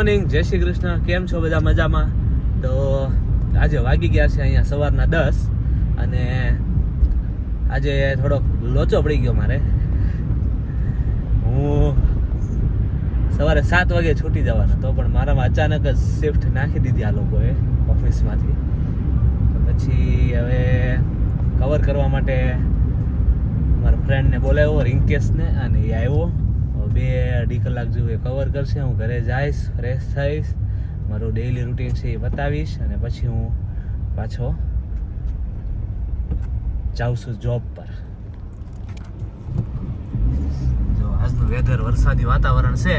Morning જય શ્રી કૃષ્ણ. કેમ છો બધા મજામાં? તો આજે વાગી ગયા છે અહીંયા સવારના દસ અને આજે થોડોક લોચો પડી ગયો મારે. હું સવારે સાત વાગે છૂટી જવાનો તો પણ મારામાં અચાનક જ શિફ્ટ નાખી દીધી આ લોકોએ ઓફિસમાંથી. પછી હવે કવર કરવા માટે મારા ફ્રેન્ડને બોલાવ્યો, રિંકેશને, અને એ આવ્યો. બે અઢી કલાક જેવું એ કવર કરશે. હું ઘરે જઈશ ફ્રેશ થઈશ. મારું ડેઈલી રૂટીન છે એ બતાવીશ અને પછી હું પાછો જાઉં છું જોબ પર. જો આજનું વેધર વરસાદી વાતાવરણ છે.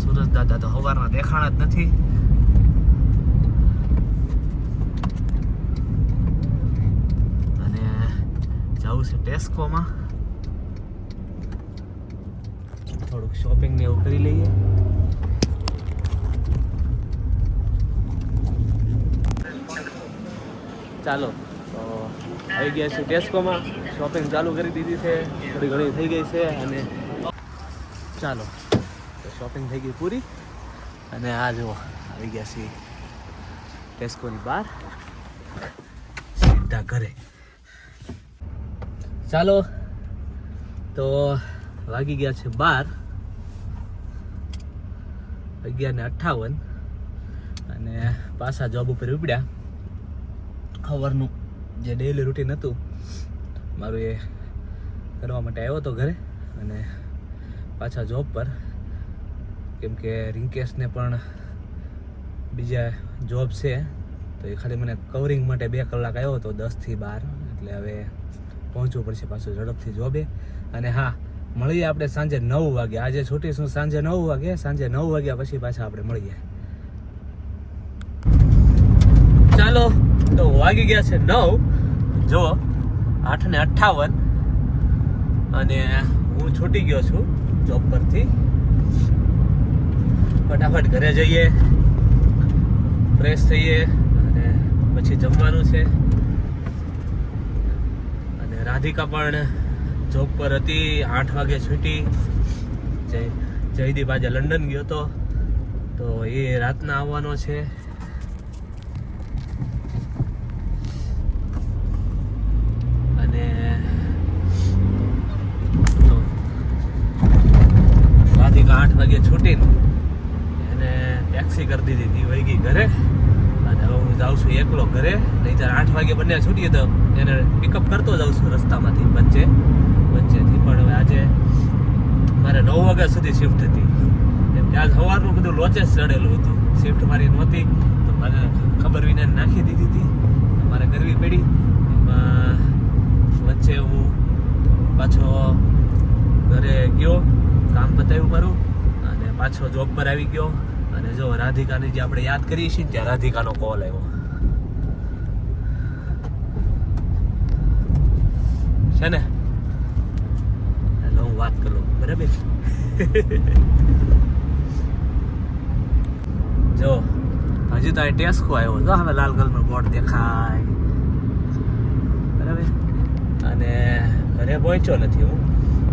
સુરજ દાદા તો સવારના દેખાણા જ નથી. અને જવું છે ટેસ્કોમાં થોડુંક શોપિંગ ને એવું કરી લઈએ. ચાલો, તો આવી ગયા છે ટેસ્કોમાં શોપિંગ ચાલુ કરી દીધી છે. થોડી ઘણી થઈ ગઈ છે અને ચાલો, તો શોપિંગ થઈ ગઈ પૂરી. અને આ જુઓ, આવી ગયા છે ટેસ્કોની બહાર. સીધા ઘરે. ચાલો, તો વાગી ગયા છે બાર. અગિયાર ને અઠ્ઠાવન. અને પાછા જોબ ઉપર ઉપડ્યા. સવારનું જે ડેઈલી રૂટીન હતું, મારું એ કરવા માટે આવ્યો હતો ઘરે. અને પાછા જોબ પર. કેમ કે રિંકેશને પણ બીજા જોબ છે, તો એ ખાલી મને કવરિંગ માટે બે કલાક આવ્યો હતો, દસથી બાર. એટલે હવે પહોંચવું પડશે પાછું ઝડપથી જોબે અને હા મળીએ આપણે સાંજે નવ વાગે. આજે છૂટીશું સાંજે નવ વાગે. સાંજે નવ વાગ્યા પછી પાછા આપણે મળીએ. ચાલો, તો વાગી ગયા છે નવ. જો આઠ ને અઠ્ઠાવન. અને હું છૂટી ગયો છું જોબ પરથી. ફટાફટ ઘરે જઈએ. ફ્રેશ થઈએ. અને પછી જમવાનું છે. અને રાધિકા પણ જોબ પર હતી, આઠ વાગે છૂટી. જય, જયદીપ આજે લંડન ગયો હતો તો એ રાતના આવવાનો છે. અને રાધિકા આઠ વાગે છૂટીને એને ટેક્સી કરી દીધી. હતી વહી ગઈ ઘરે. અને હવે હું જાઉં છું એકલો ઘરે. નહીં ત્યારે આઠ વાગે બંને છૂટીએ તો એને પિકઅપ કરતો જાઉં છું રસ્તામાંથી વચ્ચે. વચ્ચેથી, પણ હવે આજે મારે નવ વાગ્યા સુધી શિફ્ટ હતી. એમ કે આજ સવારનું બધું લોચે ચડેલું હતું. શિફ્ટ મારી નહોતી, તો મને ખબર વિના નાખી દીધી હતી. મારે કરવી પડી. એમાં વચ્ચે હું પાછો ઘરે ગયો, કામ પતાવ્યું મારું, અને પાછો જોબ પર આવી ગયો. અને જો રાધિકાની જે આપણે યાદ કરીએ છીએ ત્યાં રાધિકાનો કોલ આવ્યો. છે ને? વાત કરો. બરાબર? જો, હજી તો ટેસ્કો આવ્યો જો હવે લાલ કલરનો બોર્ડ દેખાય. બરાબર? અને ઘરે પહોંચ્યો નથી હું.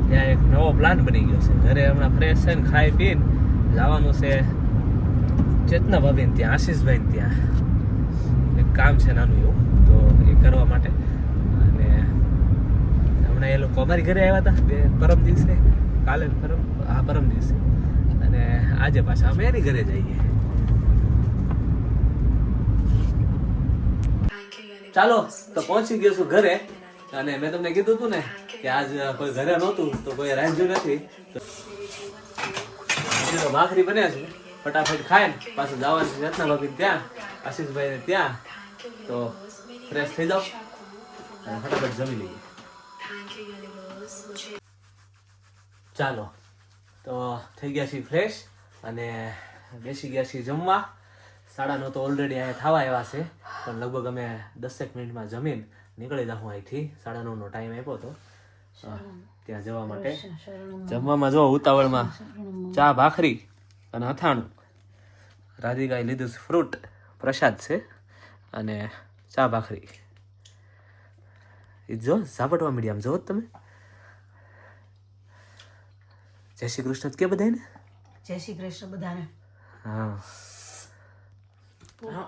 ત્યાં એક નવો પ્લાન બની ગયો છે. ઘરે હમણાં ફ્રેશ થઈને ખાઈ પીને જવાનું છે ચેતના ભાભીને ત્યાં આશીષભાઈને ત્યાં. એક કામ છે નાનું એવું, તો એ કરવા માટે હમણાં એ લોકો અમારી ઘરે આવ્યા હતા, બે પરમ દિવસે, કાલે પરમ, હા, પરમ દિવસે. અને આજે પાછા અમે એની ઘરે જઈએ. ચાલો, તો પહોંચી ગયો છું ઘરે. અને મેં તમને કીધું હતું ને કે આજ કોઈ ઘરે નહોતું, તો કોઈ રાંધ્યું નથી. તો ભાખરી બન્યા છે. ફટાફટ ખાય ને, પાછું જવાનું છે રત્ના ભાભી ત્યાં આશીષભાઈ ત્યાં. તો ફ્રેશ થઈ જાઓ. અને ફટાફટ જમી લઈએ. ચાલો તો થઈ ગયા છીએ ફ્રેશ અને બેસી ગયા છીએ જમવા. સાડા નવ તો ઓલરેડી અહીંયા થવા આવ્યા છે પણ લગભગ અમે દસેક મિનિટમાં જમીન નીકળી જાઉં અહીંથી. સાડા નવનો ટાઈમ આપ્યો હતો ત્યાં જવા માટે. જમવામાં જો ઉતાવળમાં ચા ભાખરી અને અથાણું. રાધિકાએ લીધું છે ફ્રૂટ પ્રસાદ છે અને ચા ભાખરી. એ જો ઝાપટવા મીડિયમ જો તમે. જય શ્રી કૃષ્ણ કે બધાને જય શ્રી કૃષ્ણ બધાને. હા.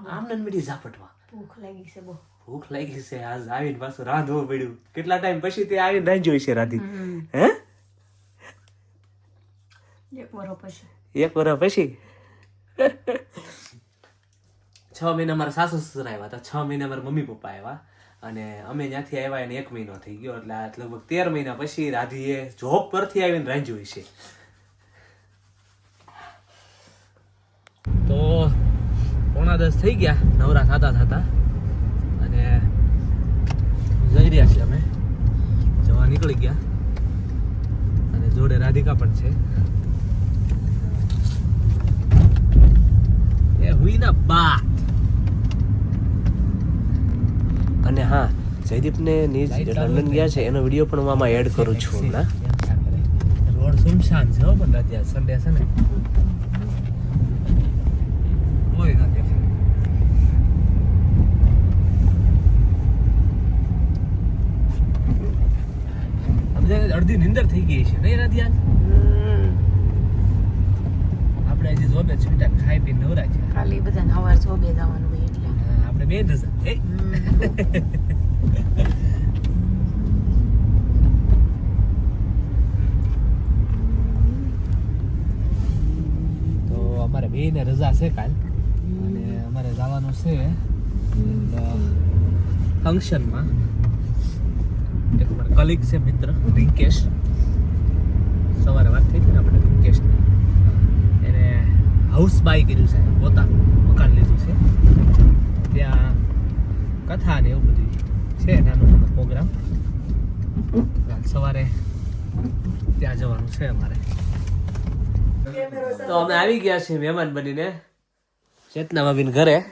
આમ મીડી ઝાપટવા ભૂખ લાગી છે બહુ. ભૂખ લાગી છે આજ આવીને પાછું રાંધવું પડ્યું. કેટલા ટાઈમ પછી તે આવીને રાંધ્યું છે રાધી. હે? એક વરો પછી. એક વર્ષ પછી? છ મહિના મારા સાસુ સસરા આવ્યા હતા. છ મહિના મારા મમ્મી પપ્પા આવ્યા. અને અમે ત્યાંથી આવ્યા એને એક મહિનો થઈ ગયો. એટલે લગભગ તેર મહિના પછી રાધીએ જોબ પરથી આવીને રાંધ્યું છે તો પોણા દસ થઈ ગયા. નવરા થતા થતા. અને જઈ રહ્યા છીએ અમે. જવા નીકળી ગયા. અને જોડે રાધિકા પણ છે. એ હુઈ ના અને હા જયદીપને નીજ લંડન ગયા છે એનો વીડિયો પણ હું આમાં એડ કરું છું હમણાં. રોડ સુમશાન છે હો પણ રાજ્યા સન્ડે છે ને. કોઈ ના દેખાય અડધી નિંદર થઈ ગઈ છે નહીં રાધિયા આપણે આજે જોબે છૂટા ખાઈ પી નવરા છે. ખાલી બધા સવાર જોબે જવાનું બે રજા એ તો અમારે બે ને રજા છે કાલ, અને અમારે જવાનું છે ફંક્શનમાં. એક મારા કલીગ છે, મિત્ર, રિંકેશ. સવારે વાત થઈ હતી ને આપણે રિંકેશ એને હાઉસ બાય કર્યું છે, પોતાનું મકાન લીધું છે. ત્યાં કથા ને એવું બધું છે નાનો નાનો પ્રોગ્રામ કાલ સવારે ત્યાં જવાનું છે અમારે. તો અમે આવી ગયા છીએ મહેમાન બનીને ચેતના ભાભીને ઘરે.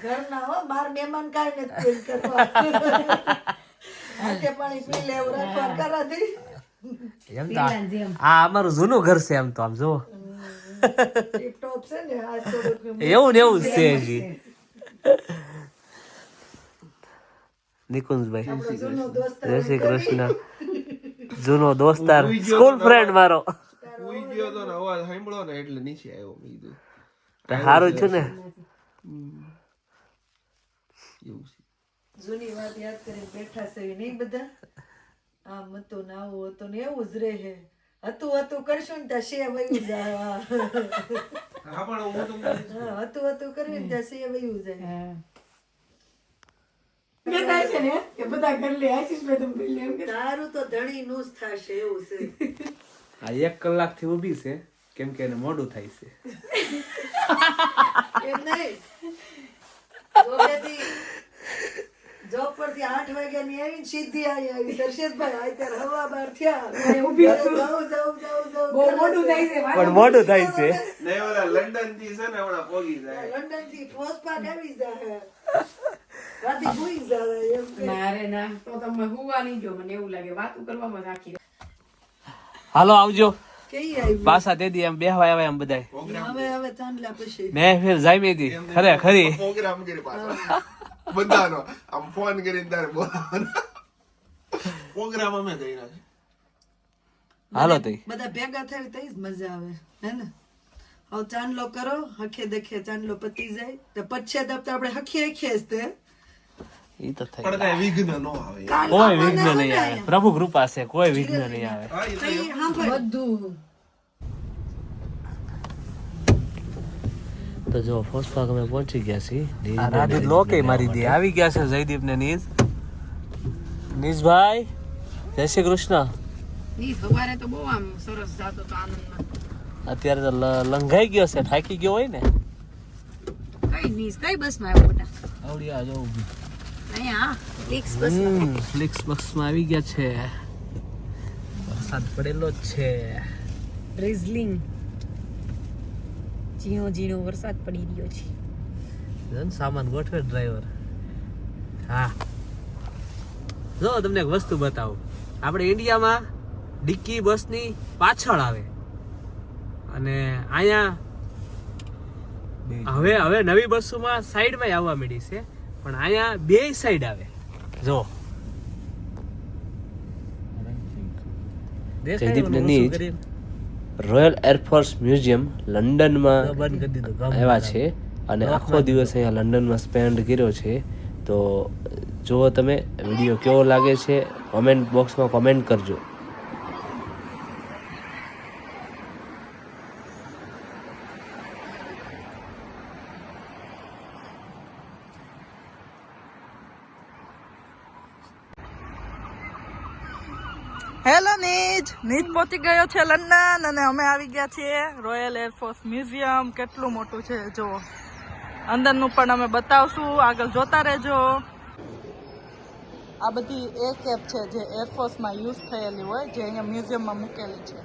આ અમારું જૂનું ઘર છે આમ તો આમ જુઓ. ને આજ એવું ને એવું છે. નિકુંજભાઈ. જય શ્રી કૃષ્ણ. જૂનો દોસ્તાર. સ્કૂલ ફ્રેન્ડ મારો. ઉઈ ગયો તો ને અવાજ સાંભળો ને એટલે નીચે આવ્યો મેં કીધું. તો સારું છું ને એવું છે. જૂની વાત યાદ કરીને બેઠા છે એ નહીં બધા? આમ હતું ને આવું હતું ને એવું જ રહે. હતું હતું કરશું ને ત્યાં શે વયું જાય હા પણ હું તમને હતું હતું કરવી ને ત્યાં શે વયું જાય તારું તો ધણી નું જ થશે એવું છે. આ એક કલાકથી ઊભી છે કેમ કે એને મોડું થાય છે. એમ નહીં. જોબેથી જોબ પરથી આઠ વાગ્યા ની આવીને સીધી આવી આવી. દર્શેતભાઈ આ ત્યારે હવા બાર થયા. ઊભી જાઉં જાઉં જાઉં જાઉં બહુ મોડું થાય છે પણ મોડું થાય છે. નહીં ઓલા લંડનથી છે ને હમણાં પોગી જાય. લંડનથી ફોસ પાક આવી જાય મારે ના તો તમે હુવા નહીં જો મને એવું લાગે વાતું કરવામાં રાખી હાલો આવજો. પાછા તે દી એમ બેહવા આવ્યા એમ બધાય. હવે હવે ચાંદલા પછી. મેં ફેર જામી હતી ખરે ખરી. પ્રોગ્રામ કરી પાછો. બધાનો. આમ ફોન કરીને તારે બોલાવવાનો. પ્રોગ્રામ અમે કરી હાલો તઈ. બધા ભેગા થાય તઈ જ મજા આવે હે ને હવે ચાંદલો કરો હખે દેખે ચાંદલો પતી જાય. તો પછી તો આપણે હખે હખે જ તે ઈ તો થઈ પણ કઈ વિઘ્ન ન આવે. કોઈ વિઘ્ન નહીં આવે. પ્રભુ કૃપા છે કોઈ વિઘ્ન નહીં આવે. તો જો સાંભળ બધું. તો જો ફોસપાક અમે પહોંચી ગયા છીએ. રાધીત લોકે મારી દે આવી ગયા છે જયદીપ ને નીજ નીજભાઈ જય શ્રી કૃષ્ણ. અત્યારે તો લંઘાઈ ગયો છે થાકી ગયો હોય ને. કઈ નીસ કઈ બસમાં આવ્યો બેટા? આવડી આ જો ફ્લિક્સ આવી ગયા છે. વરસાદ પડેલો જ છે. ડ્રિઝલિંગ ઝીણો ઝીણો વરસાદ પડી રહ્યો છે. સામાન ગોઠવે ડ્રાઈવર હા. જો તમને એક વસ્તુ બતાવું. આપણે ઇન્ડિયામાં ડિક્કી બસની પાછળ આવે. અને અહીંયા હવે હવે નવી બસોમાં સાઈડમાં આવવા માંડી છે. પણ અહીંયા બે સાઈડ આવે. જો. જયદીપને નીચ રોયલ એરફોર્સ મ્યુઝિયમ લંડનમાં આવ્યા છે. અને આખો દિવસ અહીંયા લંડનમાં સ્પેન્ડ કર્યો છે. તો જુઓ તમે વીડિયો કેવો લાગે છે કોમેન્ટ બોક્સમાં કોમેન્ટ કરજો. હેલો નીજ. નીજ પહોંચી ગયો છે લંડન અને અમે આવી ગયા છીએ રોયલ એરફોર્સ મ્યુઝિયમ કેટલું મોટું છે, જુઓ. અંદરનું પણ અમે બતાવશું. આગળ જોતા રહેજો. આ બધી એ કેપ છે જે એરફોર્સમાં યુઝ થયેલી હોય, જે અહીંયા મ્યુઝિયમમાં મૂકેલી છે.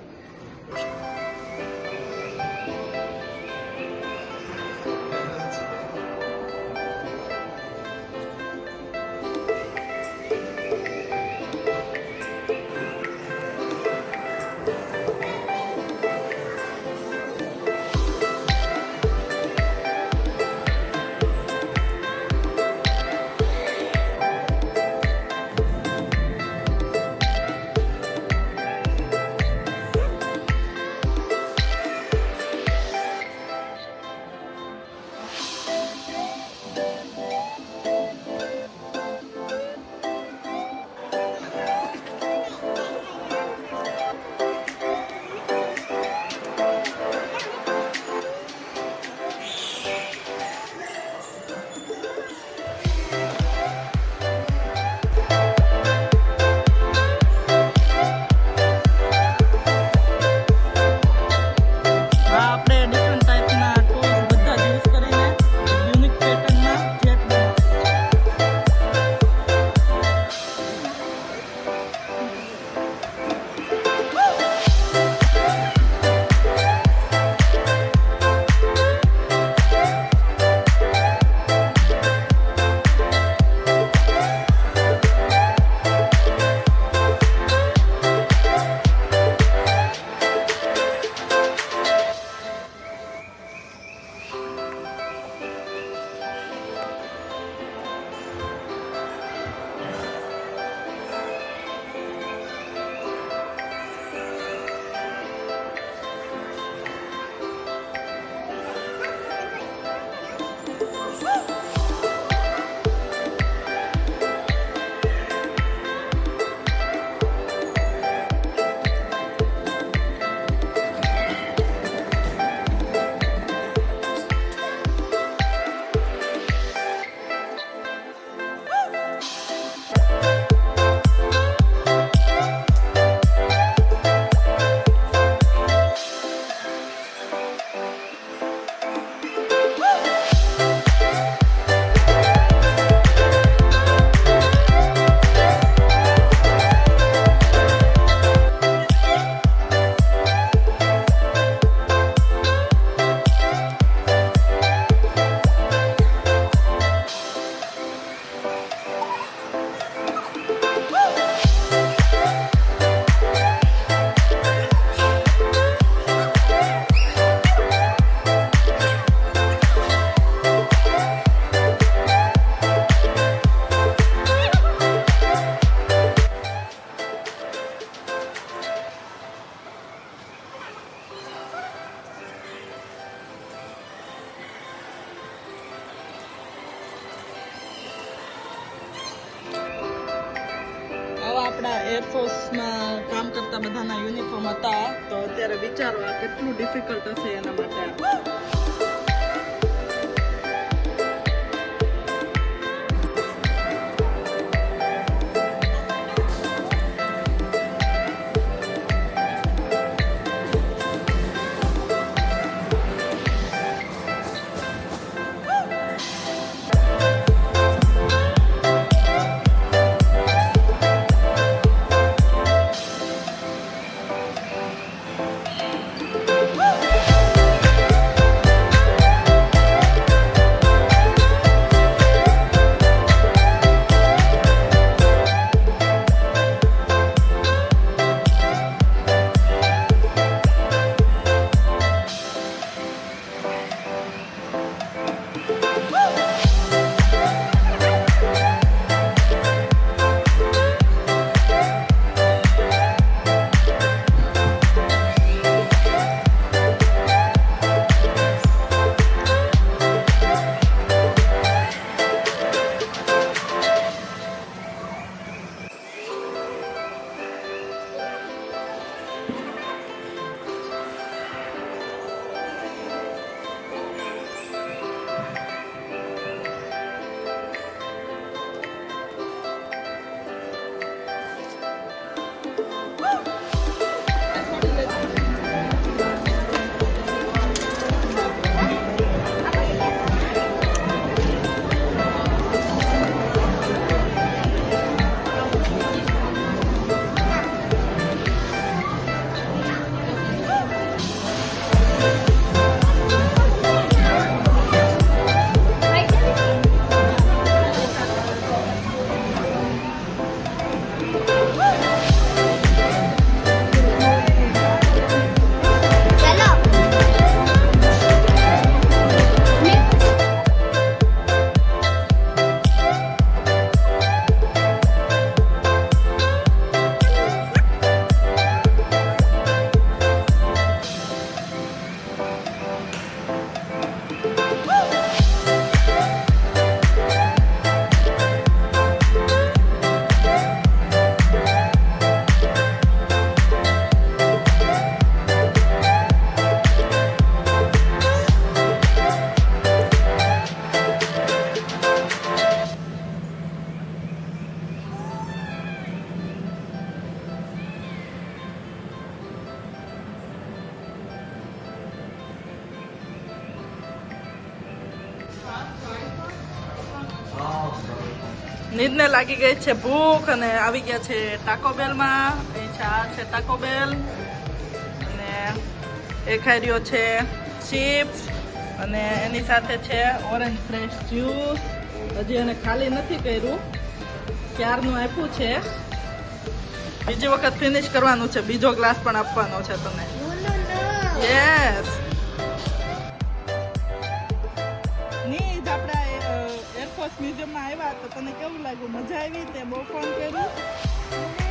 નીરને લાગી ગઈ છે ભૂખ અને આવી ગયા છે ટાકો બેલમાં અહીં છે આ છે ટાકોબેલ અને એ ખાઈ રહ્યો છે ચિપ્સ અને એની સાથે છે ઓરેન્જ ફ્રેશ જ્યુસ હજી એને ખાલી નથી કર્યું. ક્યારનું આપ્યું છે? બીજી વખત ફિનિશ કરવાનું છે. બીજો ગ્લાસ પણ આપવાનો છે તને યસ આપણે મ્યુઝિયમમાં આવ્યા તો તને કેવું લાગ્યું? મજા આવી તે બહુ ફોન કર્યું?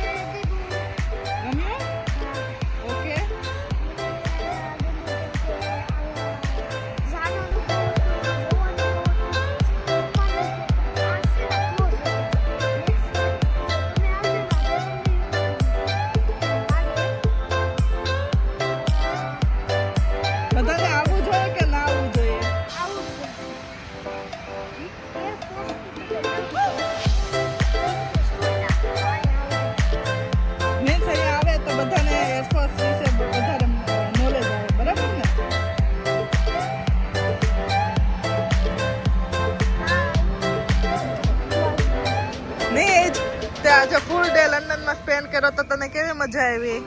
કર્યો તો તને કેવી મજા આવી?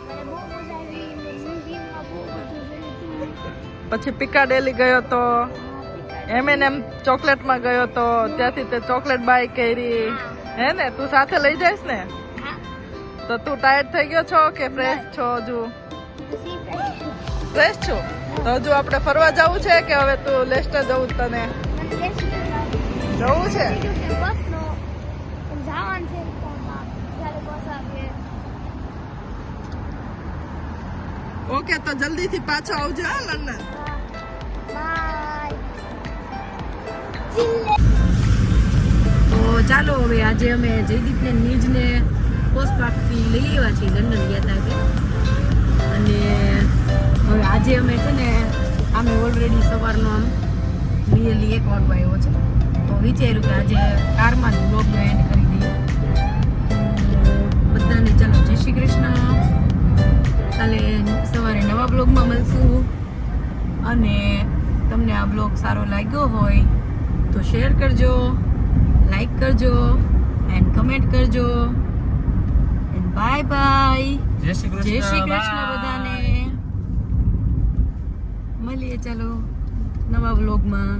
પછી પિકાડેલી ગયો તો એમ એન એમ ચોકલેટમાં ગયો તો ત્યાંથી તે ચોકલેટ બાય કરી. હે. ને? તું સાથે લઈ જઈશ ને? તો તું ટાયર્ડ થઈ ગયો છો કે ફ્રેશ છો હજુ? ફ્રેશ છો? તો હજુ આપણે ફરવા જવું છે કે હવે તું લેસ્ટર જવું તને? જવું છે? ઓકે તો જલ્દીથી પાછો આવજો, હા લંડન તો ચાલો હવે આજે અમે જયદીપને નીજને પોસ્ટ પાર્કથી લઈ આવ્યા છીએ લંડન ગયા હતા અને હવે આજે અમે છે ને, અમે ઓલરેડી સવારનો આમ રિયલી એક વાગવા આવ્યો છે. તો વિચાર્યું કે આજે કારમાં જ બ્લોગ એન્ડ કરી દઈએ. બધાને ચાલો, જય શ્રી કૃષ્ણ. કાલે સવારે નવા બ્લોગમાં મળશું. અને તમને આ બ્લોગ સારો લાગ્યો હોય તો શેર કરજો લાઈક કરજો એન્ડ કમેન્ટ કરજો. And bye bye. જય શ્રી કૃષ્ણ જય શ્રી કૃષ્ણ બધાને. મળીએ ચાલો નવા વ્લોગમાં